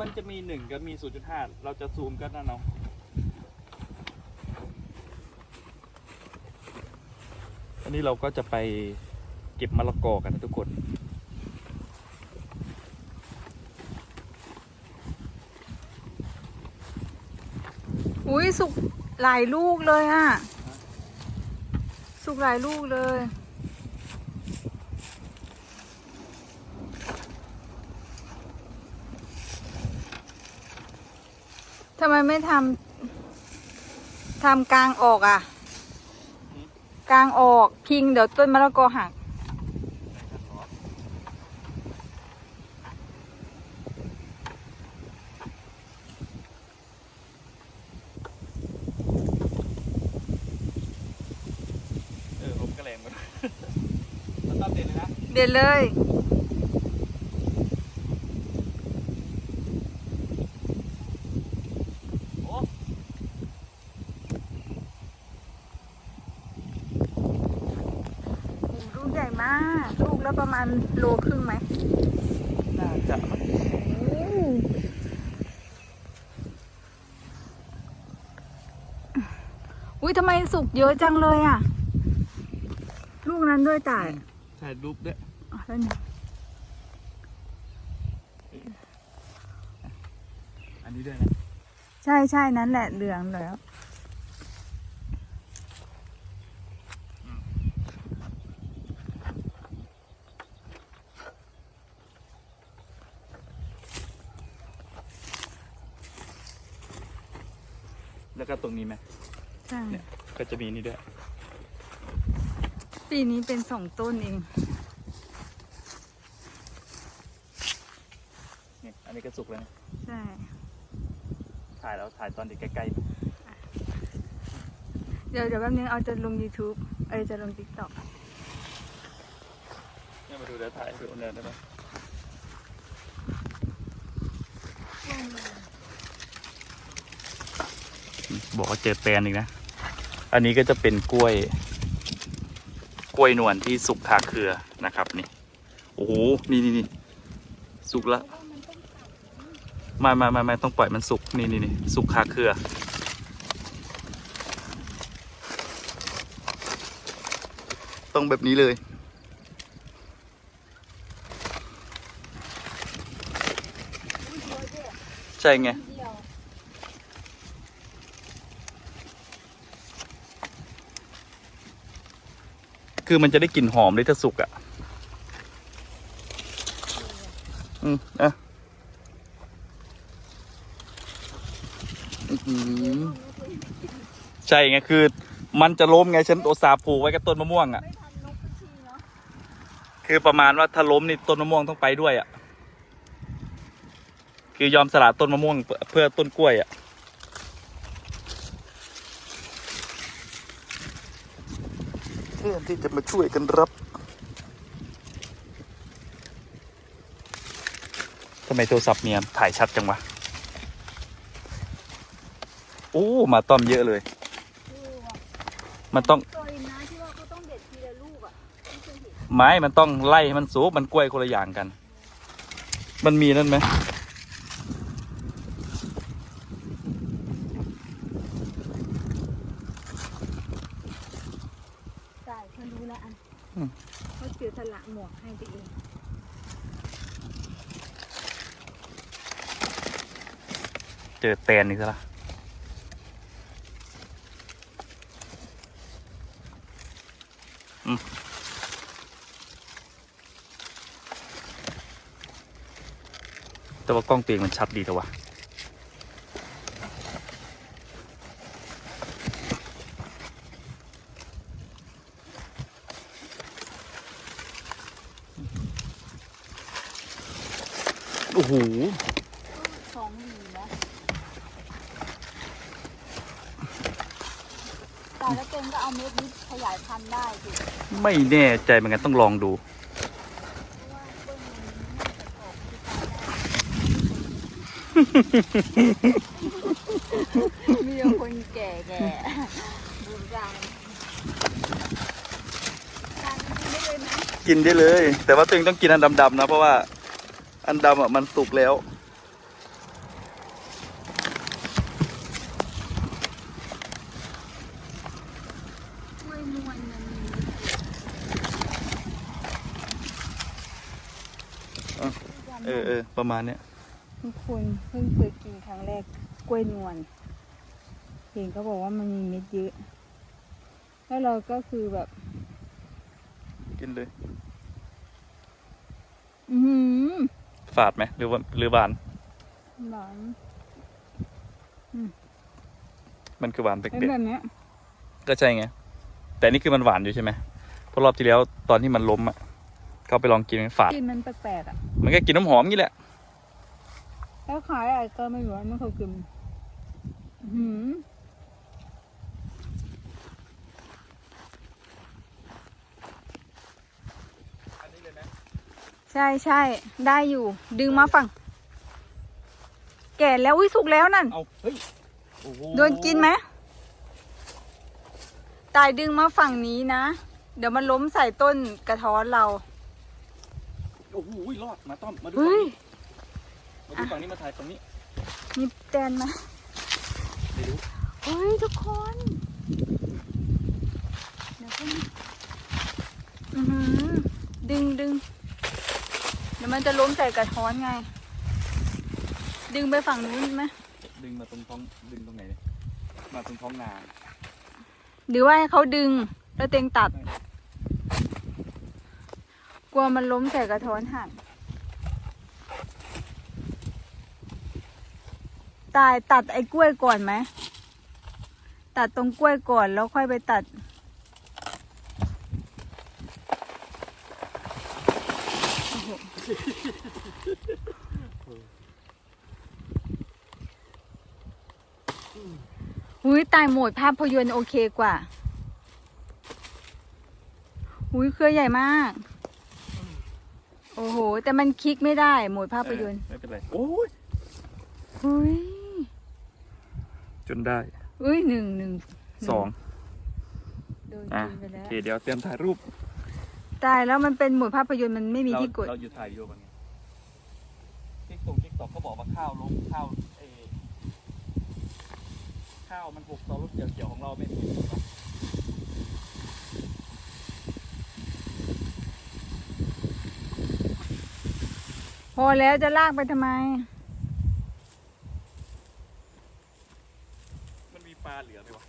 มันจะมีหนึ่งกับมีศูนย์จุดห้าเราจะซูมก็นั่นเอาอันนี้เราก็จะไปเก็บมะละกอกันนะทุกคน อุ้ยสุกหลายลูกเลยอะสุกหลายลูกเลย ทำไมไม่ทำทำกลางออกอะ กลางออกพิงเดี๋ยวต้นมะละกอหักเออลมก็แรงกันมันต้องเด็ดเลยนะเด็ดเลย โอ้ ลูก ใหญ่มาก ลูกแล้วประมาณโลครึ่งไหมน่าจะมั้งอุ้ยทำไมสุกเยอะจังเลยอะ ลูกนั้นด้วยต่ายถ่ายรูปด้วยอ๋อแล้วเนี่ยอันนี้ด้วยนะ ใช่ใช่นั้นแหละเหลืองแล้ว แล้วก็ตรงนี้ไหม ใช่ เนี่ย ก็ จะมีนี่ด้วย ปีนี้เป็นสองต้นเองเนี่ยอันนี้ก็สุกแล้วนะใช่ ถ่ายแล้วถ่ายตอนเด็กใกล้เดี๋ยวเดี๋ยวแป๊บนึงเอาจะลง YouTube เอ้ยจะลง TikTok ๆเนี่ยมาดูแล้วถ่ายดูเนินได้ไหมบอกว่าเจอแตนอีกนะ อันนี้ก็จะเป็นกล้วย กล้วยนวลที่สุกคาเครือนะครับนี่โอ้โหนี่นี่นี่สุกแล้วไม่ไม่ไม่ไม่ต้องปล่อยมันสุกนี่นี่นี่สุกคาเครือ ต้องแบบนี้เลยใช่ไง คือมันจะได้กลิ่นหอมเลยถ้าสุกอะ อืมอะใช่ไงคือ มันจะล้มไงฉันโอตสาห์ปลูกไว้กับต้นมะม่วงอะ คือประมาณว่าถ้าล้มนี่ต้นมะม่วงต้องไปด้วยอะ คือยอมสละต้นมะม่วงเพื่อต้นกล้วยอะ พื่อนที่จะมาช่วยกันรับทำไมโทรศัพท์เมียถ่ายชัดจังวะโอ้มาต้อมเยอะเลย มันต้องไม้มันต้องไล่มันสูงมันกล้วยคนละอย่างกัน มันมีนั่นไหม ใช่ฉันรู้แล้วอัน อืม เขาเสียสละ หมวกให้ตัวเองเจอแตนนี่ซะละแต่ว่ากล้องตัวเองมันชัดดีแต่ว่า โอ้โหสองหวีนะแต่แล้วเต็งก็เอาเม็ดนี้ขยายพันธุ์ได้สิไม่แน่ใจเหมือนกันต้องลองดูเพราะว่าต้นมันน่าจะออกที่ตายได้มีแต่คนแก่แก่ดูจังการกินได้เลยไหมกินได้เลย แต่ว่าตัวเองต้องกินอันดำๆนะ เพราะว่า อันดำอะมันสุกแล้ว เออเออประมาณเนี้ยทุกเพิ่งเคยกินครั้งแรกกล้วยนวลเห็นก็บอกว่ามันมีเม็ดเยอะ แล้วเราก็คือแบบ กินเลย อืม ฝาดไหมหรือว่าหรือหวานหวานมันคือหวานเปเป็น็กแบบเนี้ยๆก็ใช่ไงแต่นี่คือมันหวานอยู่ใช่ไหมเพราะรอบที่แล้วตอนที่มันล้มอะเขาไปลองกินมันฝาด กลินมันแปลกๆอะ มันก็กินน้ำหอมงี้แหละ แล้วขายอะไรก็ไม่รู้ว่าไม่เคยกินอื้อหือ อันนี้เลยไหม ใช่ใช่ได้อยู่ ดึงมาฝั่ง แก่แล้วอุ้ยสุกแล้วนั่นเอาเฮ้ยโอ้โหโดนกินไหมตายดึงมาฝั่งนี้นะ เดี๋ยวมันล้มใส่ต้นกระท้อนเรา โอ้โหรอดมาต้อมมาดูเฮ้ฝั่งยนี้มาดูฝั่งนี้มาถ่ายฝั่งนี้มีแตนไหมไม่รู้เฮ้ยทุกคนเดี๋ยวก็มีอือหือดึงดึงเดี๋ ยวมันจะล้มใส่กระท้อนไง ดึงไปฝั่งนู้นไหมดึงมาตรงท้องดึงตรงไหนเนี่ยมาตรงท้องนาหรือว่าให้เขาดึงแล้วเต็งตัด กลัวมันล้มใส่กระท้อนหักตายตัดไอ้กล้วยก่อนไหม ตัดตรงกล้วยก่อนแล้วค่อยไปตัด โอ้โห อุ้ยตายหมดภาพยนตร์โอเคกว่า อุ้ยเครือใหญ่มาก โอ้โห แต่มันคลิกไม่ได้โหมดภาพยนตร์เออไม่เป็นไรโอ้ยอุ้ยจนได้อุ้ยหนึ่งหนึ่งสองโดนอะกินไปโอแล้ว เคเดี๋ยวเตรียมถ่ายรูปตายแล้วมันเป็นโหมดภาพยนตร์มันไม่มีเราที่กด เราอยู่ถ่ายวิดีโอกันไงทิกตงทิกตอกเขาบอกว่าข้าวลงข้าวเออ ข้าวมันหกต่อรถเกี่ยวๆของเราไม่ถูกนะพอแล้วจะลากไปทำไม มันมีปลาเหลือไหมวะ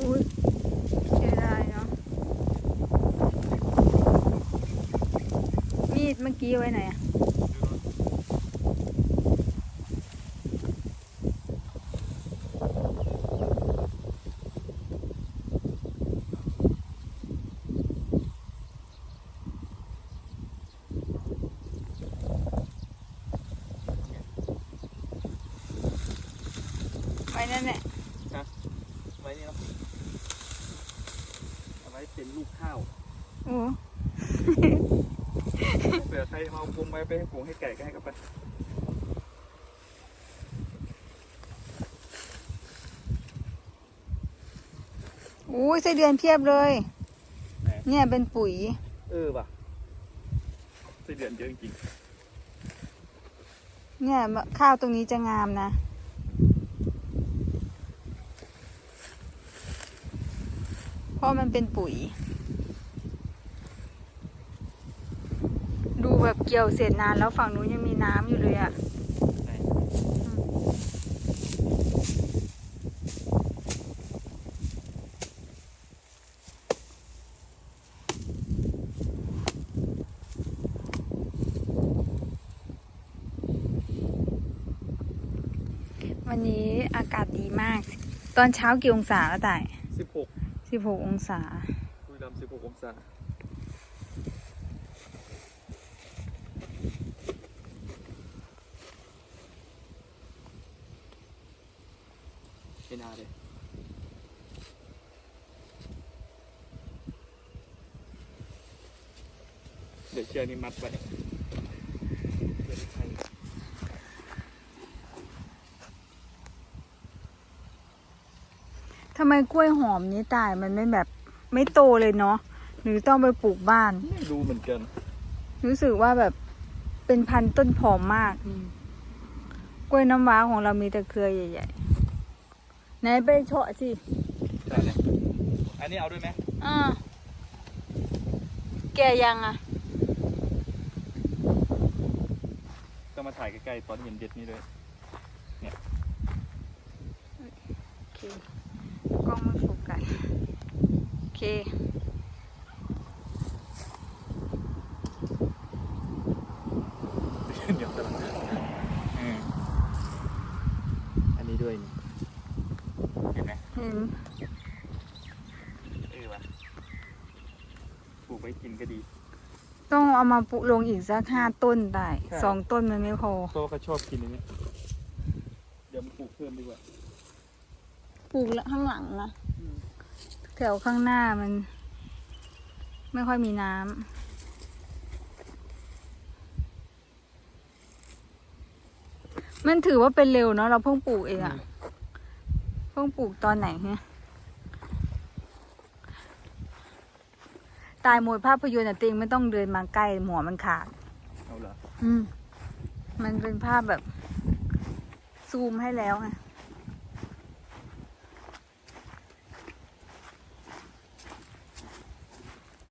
อุ้ยเสียดายเนาะ มีดเมื่อกี้ไว้ไหนอะไว้นั่นแหละไว้นี่เนาะเอาไว้เป็นลูกข้าว โอ้เผื่อ ใครมาเอาปรุงไว้ไปให้ปรุงให้ไก่ก็ให้กันไปอุ้ยไส้เดือนเพียบเลย เนี่ยเป็นปุ๋ย เออว่ะไส้เดือนเยอะจริงเนี่ยข้าวตรงนี้จะงามนะ เพราะมันเป็นปุ๋ย ดูแบบ เกี่ยวเสร็จนานแล้วฝั่งนู้นยังมีน้ำอยู่เลยอะ่ะไหนวันนี้อากาศดีมาก ตอนเช้ากี่องศาแล้วแต่สิบหกสิบหกองศาคุยดำสิบหกองศา เอ็นอาร์เลเดี๋ยวเชือกนี้มัดไว้ทำไมกล้วยหอมนี้ตายมันไม่แบบไม่โตเลยเนาะหรือต้องไปปลูกบ้าน ไม่รู้เหมือนกัน รู้สึกว่าแบบเป็นพันธุ์ต้นผอมมาก กล้วยน้ำว้าของเรามีแต่เครือใหญ่ ไหนไปเฉาะสิใช่เลยอันนี้เอาด้วยไหมอ่าแกยังอะก็มาถ่ายใกล้ๆตอนเห็นเด็ดนี่เลยโอเคกล้องไม่โฟกัสโอเค เดี๋ยวกำลังอืมอันนี้ด้วยนี่เห็นไหม เห็น เออวะปลูกไว้กิ นก็ดี ต้องเอามาปลูกลงอีกสักห้าต้นได้ใช่ สองต้นมันไม่พอ โตก็ชอบกินอันนี้เดี๋ยวมาปลูกเพิ่มดีกว่า ปลูกข้างหลังนะแถวข้างหน้ามัน ไม่ค่อยมีน้ำมันถือว่าเป็นเร็วเนาะเราเพิ่งปลูกเองอะเพิ่งปลูกตอนไหนเนี่ย ตายหมดภาพยนตร์อะติงไม่ต้องเดินมาใกล้หัวมันขาด เอาเหรอ อืม มันเป็นภาพแบบ ซูมให้แล้วไงอ